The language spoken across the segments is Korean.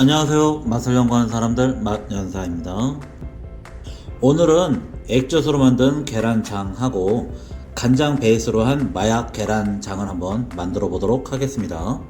안녕하세요. 맛을 연구하는 사람들 맛연사입니다. 오늘은 액젓으로 만든 계란장하고 간장 베이스로 한 마약 계란장을 한번 만들어 보도록 하겠습니다.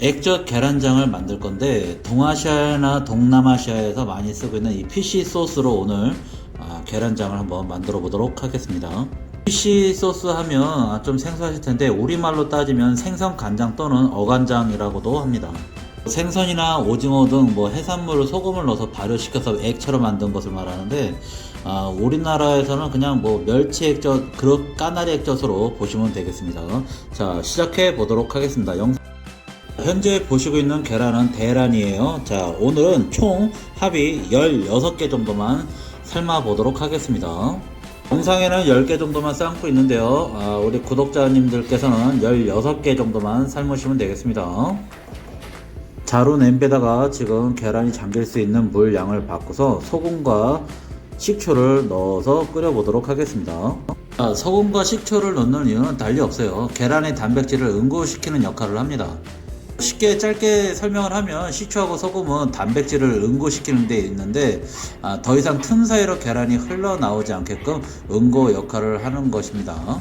액젓 계란장을 만들 건데 동아시아나 동남아시아에서 많이 쓰고 있는 이 피쉬 소스로 오늘 아, 계란장을 한번 만들어 보도록 하겠습니다. 피쉬 소스 하면 아, 좀 생소하실 텐데 우리말로 따지면 생선 간장 또는 어간장이라고도 합니다. 생선이나 오징어 등 뭐 해산물을 소금을 넣어서 발효시켜서 액처럼 만든 것을 말하는데 아, 우리나라에서는 그냥 뭐 멸치 액젓, 그릇 까나리 액젓으로 보시면 되겠습니다. 자 시작해 보도록 하겠습니다. 영... 현재 보시고 있는 계란은 대란이에요. 자 오늘은 총 합이 16개 정도만 삶아 보도록 하겠습니다. 영상에는 10개 정도만 삶고 있는데요. 아, 우리 구독자님들께서는 16개 정도만 삶으시면 되겠습니다. 자루 냄비에다가 지금 계란이 잠길 수 있는 물 양을 바꿔서 소금과 식초를 넣어서 끓여 보도록 하겠습니다. 자, 소금과 식초를 넣는 이유는 달리 없어요. 계란의 단백질을 응고시키는 역할을 합니다. 쉽게 짧게 설명을 하면 식초하고 소금은 단백질을 응고시키는 데 있는데 아, 더 이상 틈 사이로 계란이 흘러나오지 않게끔 응고 역할을 하는 것입니다.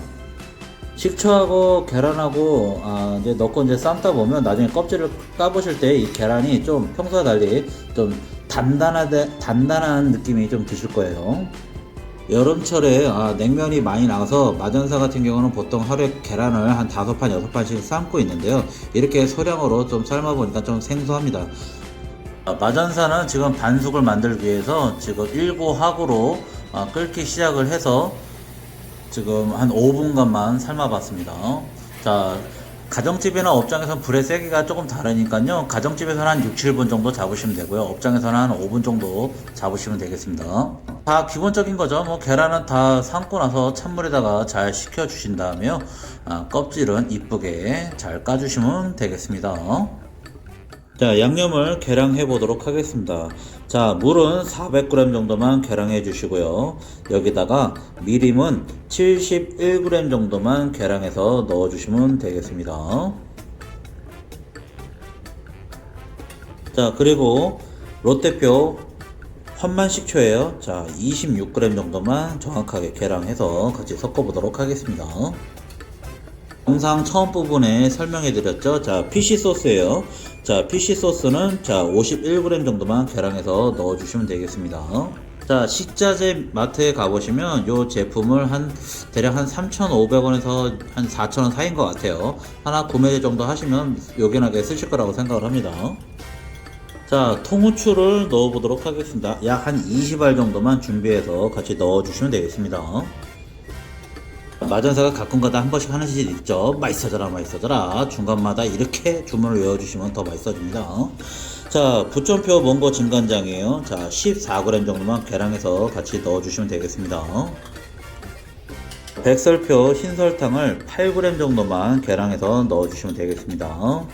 식초하고 계란하고 아, 이제 넣고 이제 삶다 보면 나중에 껍질을 까보실 때 이 계란이 좀 평소와 달리 좀 단단하데 단단한 느낌이 좀 드실 거예요. 여름철에 아, 냉면이 많이 나와서 마전사 같은 경우는 보통 하루에 계란을 한 다섯 판 여섯 판씩 삶고 있는데요. 이렇게 소량으로 좀 삶아 보니까 좀 생소합니다. 아, 마전사는 지금 반숙을 만들기 위해서 지금 1고학으로 아, 끓기 시작을 해서 지금 한 5분간만 삶아봤습니다. 자, 가정집이나 업장에서는 불의 세기가 조금 다르니까요. 가정집에서는 한 6, 7분 정도 잡으시면 되고요. 업장에서는 한 5분 정도 잡으시면 되겠습니다. 다 기본적인 거죠. 뭐 계란은 다 삶고 나서 찬물에다가 잘 식혀 주신 다음에요. 아, 껍질은 이쁘게 잘 까주시면 되겠습니다. 자, 양념을 계량해 보도록 하겠습니다. 자, 물은 400g 정도만 계량해 주시고요. 여기다가 미림은 71g 정도만 계량해서 넣어 주시면 되겠습니다. 자, 그리고 롯데표 환만 식초예요. 자, 26g 정도만 정확하게 계량해서 같이 섞어 보도록 하겠습니다. 영상 처음 부분에 설명해 드렸죠. 자, PC 소스예요. 자, PC 소스는 자, 51g 정도만 계량해서 넣어 주시면 되겠습니다. 자, 식자재 마트에 가보시면 이 제품을 한 대략 한 3,500원에서 한 4,000원 사이인 것 같아요. 하나 구매 정도 하시면 요긴하게 쓰실 거라고 생각을 합니다. 자, 통후추를 넣어 보도록 하겠습니다. 약 한 20알 정도만 준비해서 같이 넣어 주시면 되겠습니다. 마전사가 가끔가다 한 번씩 하는 짓이 있죠. 맛있어져라, 맛있어져라. 중간마다 이렇게 주문을 외워주시면 더 맛있어집니다. 자, 부천표 몽고 진간장이에요. 자, 14g 정도만 계량해서 같이 넣어주시면 되겠습니다. 백설표 흰설탕을 8g 정도만 계량해서 넣어주시면 되겠습니다.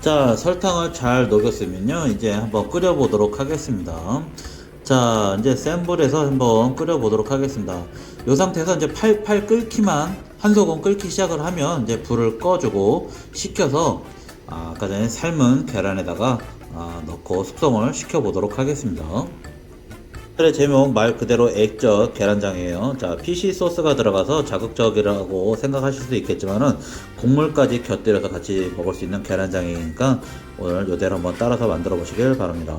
자, 설탕을 잘 녹였으면요. 이제 한번 끓여보도록 하겠습니다. 자, 이제 센 불에서 한번 끓여보도록 하겠습니다. 이 상태에서 이제 팔팔 끓기만 한 소금 끓기 시작을 하면 이제 불을 꺼주고 식혀서 아, 아까 전에 삶은 계란에다가 아, 넣고 숙성을 시켜보도록 하겠습니다. 오늘의 제목 말 그대로 액젓 계란장이에요. 자, PC 소스가 들어가서 자극적이라고 생각하실 수도 있겠지만은 국물까지 곁들여서 같이 먹을 수 있는 계란장이니까 오늘 이대로 한번 따라서 만들어 보시길 바랍니다.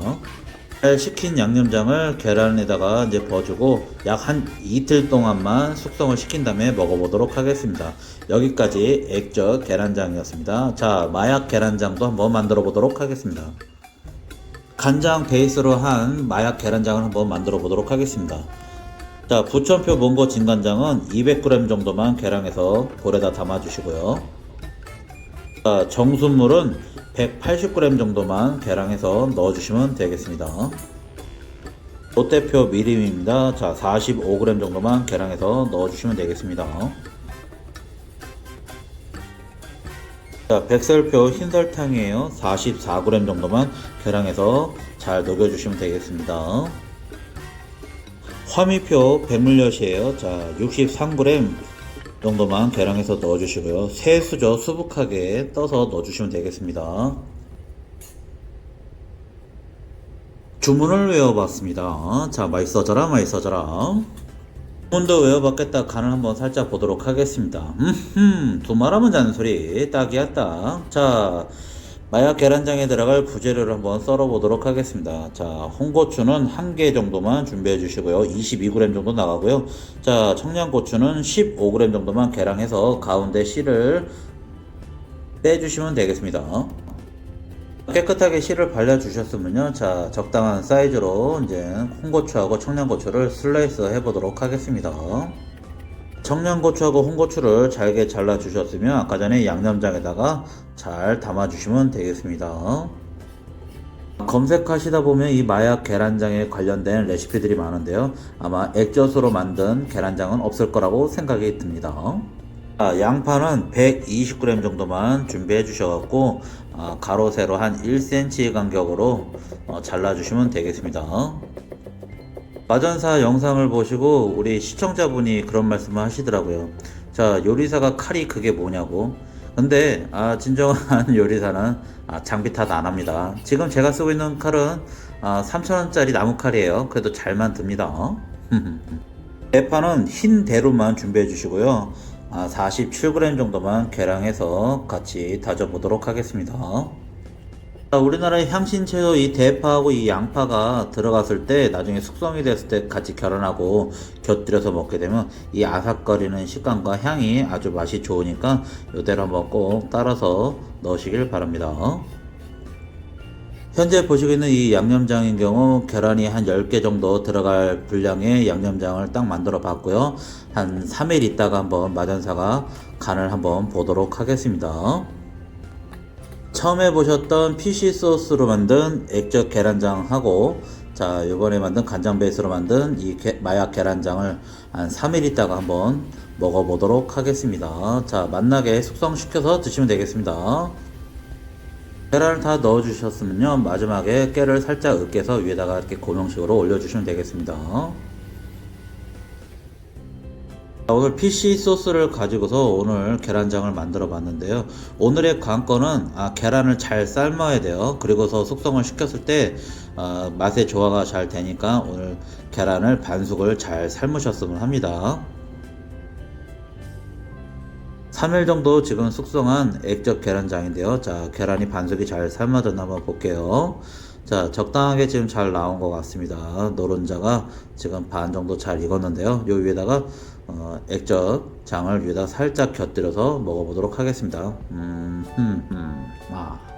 잘 식힌 양념장을 계란에다가 이제 버주고 약 한 이틀 동안만 숙성을 시킨 다음에 먹어보도록 하겠습니다. 여기까지 액젓 계란장이었습니다. 자, 마약 계란장도 한번 만들어 보도록 하겠습니다. 간장 베이스로 한 마약 계란장을 한번 만들어 보도록 하겠습니다. 자, 부천표 몽고 진간장은 200g 정도만 계량해서 볼에다 담아 주시고요. 자, 정수물은 180g 정도만 계량해서 넣어 주시면 되겠습니다. 롯데표 미림입니다. 자, 45g 정도만 계량해서 넣어 주시면 되겠습니다. 자, 백설표 흰설탕이에요. 44g 정도만 계량해서 잘 녹여주시면 되겠습니다. 화미표 배물엿이에요. 자, 63g 정도만 계량해서 넣어주시고요. 새 수저 수북하게 떠서 넣어주시면 되겠습니다. 주문을 외워봤습니다. 자, 맛있어져라, 맛있어져라. 주문도 외워봤겠다. 간을 한번 살짝 보도록 하겠습니다. 음, 두말하면 자는 소리. 딱이야, 딱. 자, 마약 계란장에 들어갈 부재료를 한번 썰어 보도록 하겠습니다. 자, 홍고추는 한 개 정도만 준비해 주시고요. 22g 정도 나가고요. 자, 청양고추는 15g 정도만 계량해서 가운데 씨를 빼주시면 되겠습니다. 깨끗하게 씨를 발라주셨으면요. 자, 적당한 사이즈로 이제 홍고추하고 청양고추를 슬라이스 해보도록 하겠습니다. 청양고추하고 홍고추를 잘게 잘라 주셨으면 아까 전에 양념장에다가 잘 담아 주시면 되겠습니다. 검색하시다 보면 이 마약 계란장에 관련된 레시피들이 많은데요. 아마 액젓으로 만든 계란장은 없을 거라고 생각이 듭니다. 아, 양파는 120g 정도만 준비해 주셔갖고 아, 가로 세로 한 1cm 간격으로 어, 잘라 주시면 되겠습니다. 마전사 영상을 보시고 우리 시청자분이 그런 말씀을 하시더라고요. 자 요리사가 칼이 그게 뭐냐고. 근데 아 진정한 요리사는 아, 장비 탓 안 합니다. 지금 제가 쓰고 있는 칼은 아, 3,000원짜리 나무 칼이에요. 그래도 잘만 듭니다. 대파는 흰 대로만 준비해 주시고요. 아, 47g 정도만 계량해서 같이 다져 보도록 하겠습니다. 자, 우리나라의 향신채소 이 대파하고 이 양파가 들어갔을 때 나중에 숙성이 됐을 때 같이 결혼하고 곁들여서 먹게 되면 이 아삭거리는 식감과 향이 아주 맛이 좋으니까 이대로 한번 꼭 따라서 넣으시길 바랍니다. 현재 보시고 있는 이 양념장인 경우 계란이 한 10개 정도 들어갈 분량의 양념장을 딱 만들어 봤고요. 한 3일 있다가 한번 마전사가 간을 한번 보도록 하겠습니다. 처음에 보셨던 PC 소스로 만든 액젓 계란장하고 자 이번에 만든 간장 베이스로 만든 이 게- 마약 계란장을 한 3일 있다가 한번 먹어보도록 하겠습니다. 자 맛나게 숙성시켜서 드시면 되겠습니다. 계란을 다 넣어 주셨으면요 마지막에 깨를 살짝 으깨서 위에다가 이렇게 고명식으로 올려 주시면 되겠습니다. 자, 오늘 PC 소스를 가지고서 오늘 계란장을 만들어 봤는데요. 오늘의 관건은 아, 계란을 잘 삶아야 돼요. 그리고서 숙성을 시켰을 때 어, 맛의 조화가 잘 되니까 오늘 계란을 반숙을 잘 삶으셨으면 합니다. 3일 정도 지금 숙성한 액젓 계란장인데요. 자, 계란이 반숙이 잘 삶아졌나 한번 볼게요. 자, 적당하게 지금 잘 나온 것 같습니다. 노른자가 지금 반 정도 잘 익었는데요. 요 위에다가 어, 액젓 장을 위에다 살짝 곁들여서 먹어보도록 하겠습니다. 음, 음, 음, 아.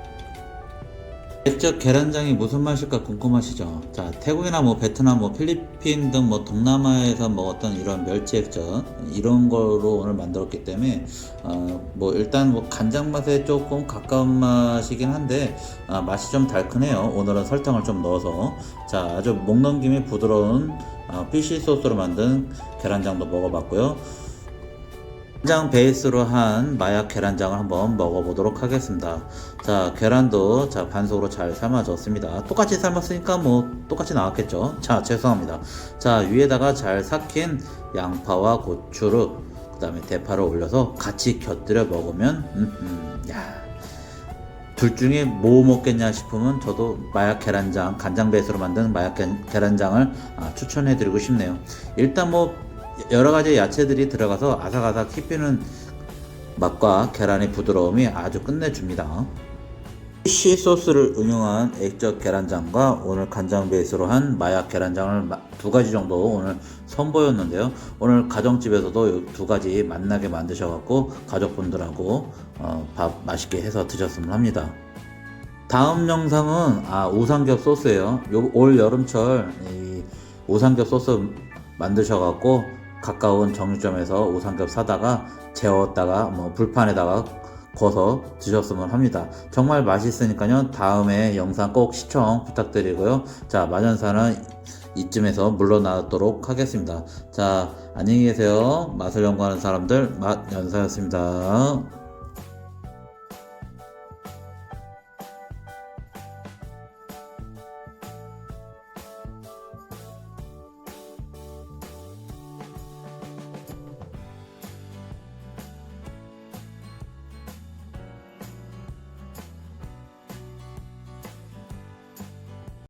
액젓 계란장이 무슨 맛일까 궁금하시죠? 자, 태국이나 뭐 베트남, 뭐 필리핀 등 뭐 동남아에서 먹었던 이런 멸치 액젓 이런 거로 오늘 만들었기 때문에 어, 뭐 일단 뭐 간장 맛에 조금 가까운 맛이긴 한데 아, 맛이 좀 달큰해요. 오늘은 설탕을 좀 넣어서 자, 아주 목 넘김이 부드러운 어, 피쉬 소스로 만든 계란장도 먹어봤고요. 간장 베이스로 한 마약 계란장을 한번 먹어보도록 하겠습니다. 자, 계란도 자 반숙으로 잘 삶아졌습니다. 똑같이 삶았으니까 뭐 똑같이 나왔겠죠. 자, 죄송합니다. 자, 위에다가 잘 삭힌 양파와 고추를 그 다음에 대파를 올려서 같이 곁들여 먹으면 음, 음, 야. 둘 중에 뭐 먹겠냐 싶으면 저도 마약 계란장, 간장 베이스로 만든 마약 계- 계란장을 아, 추천해드리고 싶네요. 일단 뭐 여러 가지 야채들이 들어가서 아삭아삭 씹히는 맛과 계란의 부드러움이 아주 끝내줍니다. 피쉬 소스를 응용한 액젓 계란장과 오늘 간장 베이스로 한 마약 계란장을 마- 두 가지 정도 오늘 선보였는데요. 오늘 가정집에서도 이두 가지 맛나게 만드셔갖고 가족분들하고 어, 밥 맛있게 해서 드셨으면 합니다. 다음 영상은 아 우삼겹 소스예요. 요, 올 여름철 이 우삼겹 소스 만드셔갖고 가까운 정육점에서 우삼겹 사다가 재웠다가 뭐 불판에다가 구워서 드셨으면 합니다. 정말 맛있으니까요. 다음에 영상 꼭 시청 부탁드리고요. 자 마전사는 이쯤에서 물러나도록 하겠습니다. 자 안녕히 계세요. 맛을 연구하는 사람들 맛연사였습니다.